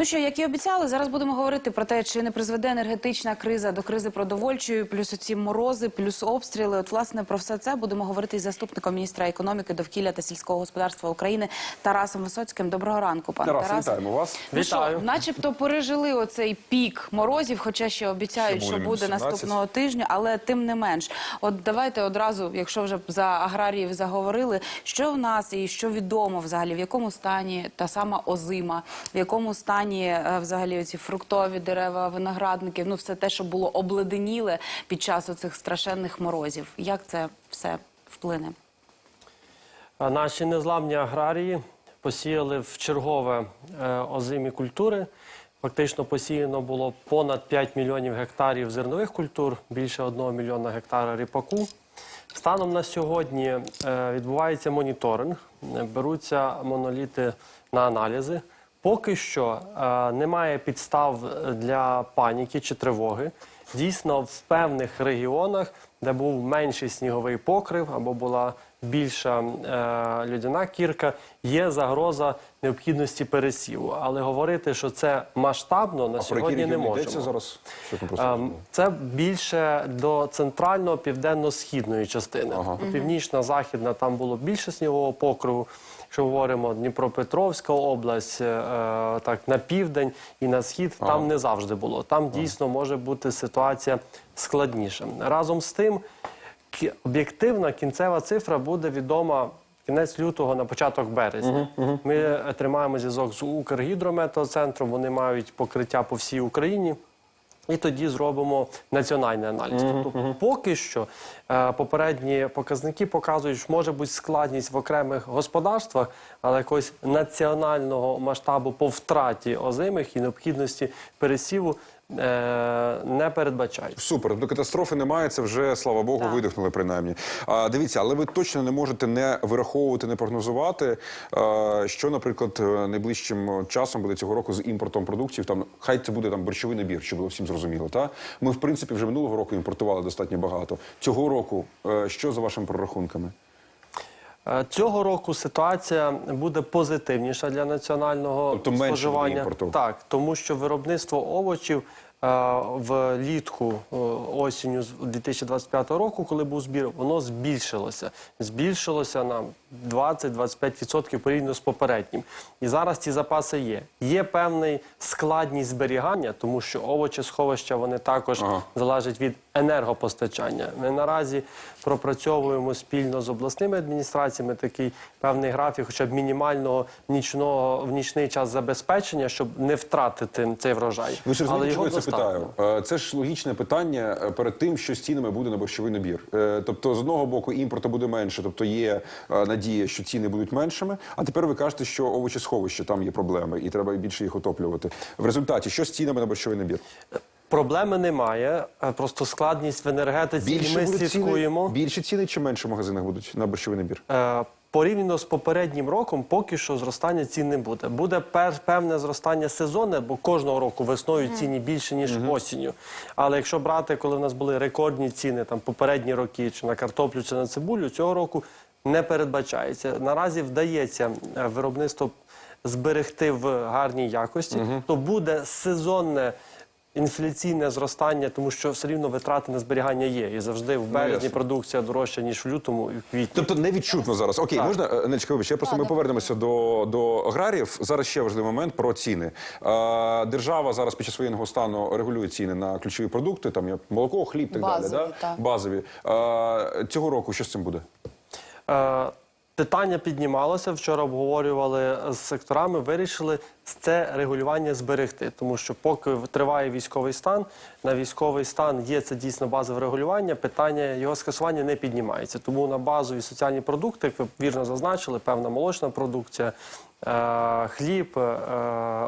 Ну що, як і обіцяли, зараз будемо говорити про те, чи не призведе енергетична криза до кризи продовольчої, плюс оці морози, плюс обстріли. От власне про все це будемо говорити із заступником міністра економіки, довкілля та сільського господарства України Тарасом Висоцьким. Доброго ранку, пане Тарас, Тарасе. вітаємо вас. Ну що, начебто пережили оцей пік морозів, хоча ще обіцяють, Ще що буде буде 17. наступного тижня, але тим не менш. От давайте одразу, якщо вже за аграріїв заговорили, що в нас і що відомо взагалі, в якому стані та сама озима, в якому стані е, взагалі ці фруктові дерева, виноградники, ну все те, що було обледеніле під час оцих страшенних морозів. Як це все вплине? Наші незламні аграрії посіяли в чергове е, озимі культури. Фактично посіяно було понад 5 мільйонів гектарів зернових культур, більше 1 мільйона гектара ріпаку. Станом на сьогодні е, відбувається моніторинг, беруться моноліти на аналізи. Поки що е, немає підстав для паніки чи тривоги. Дійсно, в певних регіонах, де був менший сніговий покрив або була більша е, людяна кірка, є загроза необхідності пересіву. Але говорити, що це масштабно на А про сьогодні не можемо. йдеться зараз? Розуміли. Це більше до центрально-південно-східної частини. Ага. Тобто Північна, західна там було більше снігового покриву. Якщо говоримо Дніпропетровська область, е, е, так на південь і на схід, там не завжди було. Там дійсно може бути ситуація складніша. Разом з тим, об'єктивна кінцева цифра буде відома. Кінець лютого на початок березня. Ми е, тримаємо зв'язок з Укргідрометеоцентром. Вони мають покриття по всій Україні. І тоді зробимо національний аналіз. Тобто, поки що е, попередні показники показують, що може бути складність в окремих господарствах, але якогось національного масштабу по втраті озимих і необхідності пересіву не передбачають. Супер, до катастрофи немає. Це вже слава Богу, Так. видихнули принаймні. А, дивіться, але ви точно не можете не вираховувати, не прогнозувати, а, що, наприклад, е, найближчим часом буде цього року з імпортом продуктів. Там хай це буде там борщовий набір, щоб було всім зрозуміло. Та ми, в принципі, вже минулого року імпортували достатньо багато. Цього року е, що за вашими прорахунками? Е, Цього року ситуація буде позитивніша для національного Тобто менше споживання. імпорту? Так, тому що виробництво овочів влітку е, осінню з 2025 року, коли був збір, воно збільшилося. Збільшилося на 20-25% порівняно з попереднім. І зараз ці запаси є. Є певний складність зберігання, тому що овочі сховища вони також Ага. залежать від енергопостачання. Ми наразі пропрацьовуємо спільно з обласними адміністраціями такий певний графік, хоча б мінімального нічного в нічний час забезпечення, щоб не втратити цей врожай. Ви ж розумієте, чому я це питаю? Е, Це ж логічне питання е, перед тим, що з цінами буде на борщовий набір. Е, Тобто, з одного боку, імпорту буде менше, тобто є надія, що ціни будуть меншими. А тепер ви кажете, що овочесховище там є проблеми, і треба більше їх отоплювати. В результаті, що з цінами на борщовий набір? Проблеми немає, просто складність в енергетиці. і ми слідкуємо. ціни, більше ціни чи менше в магазинах будуть на борщовий набір? Е, Порівняно з попереднім роком, поки що зростання цін не буде. Буде певне зростання сезонне, бо кожного року весною ціні більше ніж осінню. Але якщо брати, коли в нас були рекордні ціни, там попередні роки, чи на картоплю, чи на цибулю, цього року не передбачається. Наразі вдається е, виробництво зберегти в гарній якості, то буде сезонне. Інфляційне зростання, тому що все рівно витрати на зберігання є. І завжди в березні ясно. продукція дорожча, ніж в лютому і в квітні. Тобто не відчутно зараз. Окей, Так. можна е, Нелечка, вибач, я просто ми повернемося до, до аграріїв. Зараз ще важливий момент про ціни. Е, держава зараз під час воєнного стану регулює ціни на ключові продукти, там є молоко, хліб, так Базові, далі. Да? так. Базові. Е, цього року що з цим буде? Е, Питання піднімалося. Вчора обговорювали з секторами. Вирішили це регулювання зберегти, тому що поки триває військовий стан, на військовий стан є це дійсно базове регулювання. Питання його скасування не піднімається. Тому на базові соціальні продукти, як ви вірно зазначили, певна молочна продукція, хліб, е,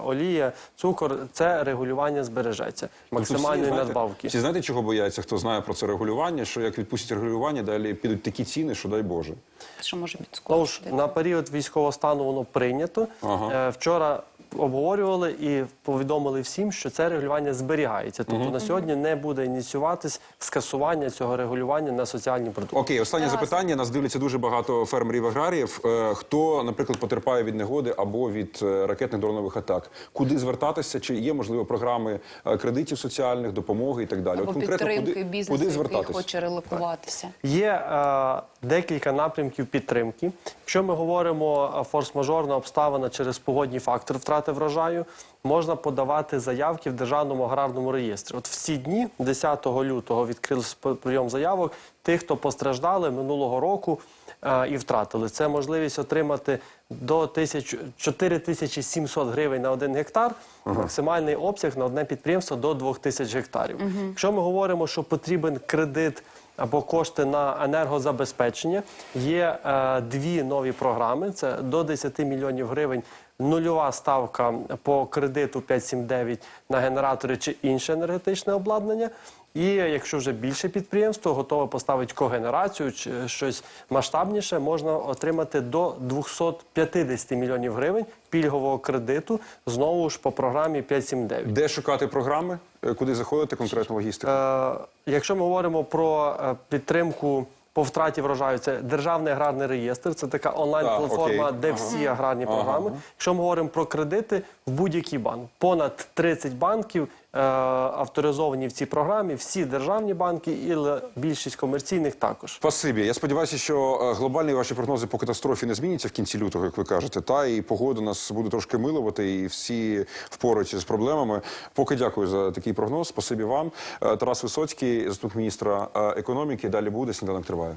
олія, цукор це регулювання збережеться. Максимальної Всі, надбавки. Всі знаєте, чого бояться, хто знає про це регулювання, що як відпустять регулювання, далі підуть такі ціни, що дай Боже. Що може підскочити? на період військового стану воно прийнято. Ага. Е, Вчора обговорювали і повідомили всім, що це регулювання зберігається. Тобто на сьогодні не буде ініціюватись скасування цього регулювання на соціальні продукти. Окей, останнє запитання. Нас дивляться дуже багато фермерів аграріїв. Е, Хто, наприклад, потерпає від негоди або від е, ракетних дронових атак? Куди звертатися? Чи є можливо програми е, кредитів соціальних, допомоги і так далі? Або підтримки бізнесу, який хоче релокуватися. Є е, декілька напрямків підтримки. Якщо ми говоримо е, форс-мажорна обставина через погодні фактори втрати врожаю, можна подавати заявки в державному аграрному реєстрі. От в ці дні, 10 лютого, відкрився прийом заявок тих, хто постраждали минулого року е, і втратили. Це можливість отримати до 1000 4700 гривень на один гектар, максимальний обсяг на одне підприємство до 2000 гектарів. Якщо ми говоримо, що потрібен кредит або кошти на енергозабезпечення, є е, дві нові програми. Це до 10 мільйонів гривень. Нульова ставка по кредиту 579 на генератори чи інше енергетичне обладнання. І якщо вже більше підприємство готове поставити когенерацію чи щось масштабніше, можна отримати до 250 мільйонів гривень пільгового кредиту знову ж по програмі 579. Де шукати програми? Е, Куди заходити конкретно логістику? Е, якщо ми говоримо про е, підтримку по втраті врожаю, це державний аграрний реєстр, це така онлайн-платформа, окей. де Ага. всі аграрні Ага. програми. Якщо ми говоримо про кредити, в будь-який банк, понад 30 банків авторизовані в цій програмі, всі державні банки і більшість комерційних також. Спасибі. Я сподіваюся, що е, глобальні ваші прогнози по катастрофі не зміняться в кінці лютого, як ви кажете. Та і погода нас буде трошки милувати, і всі впораються з проблемами. Поки дякую за такий прогноз. Спасибі вам. Е, Тарас Висоцький, заступник міністра е, економіки. Далі буде сніданок триває.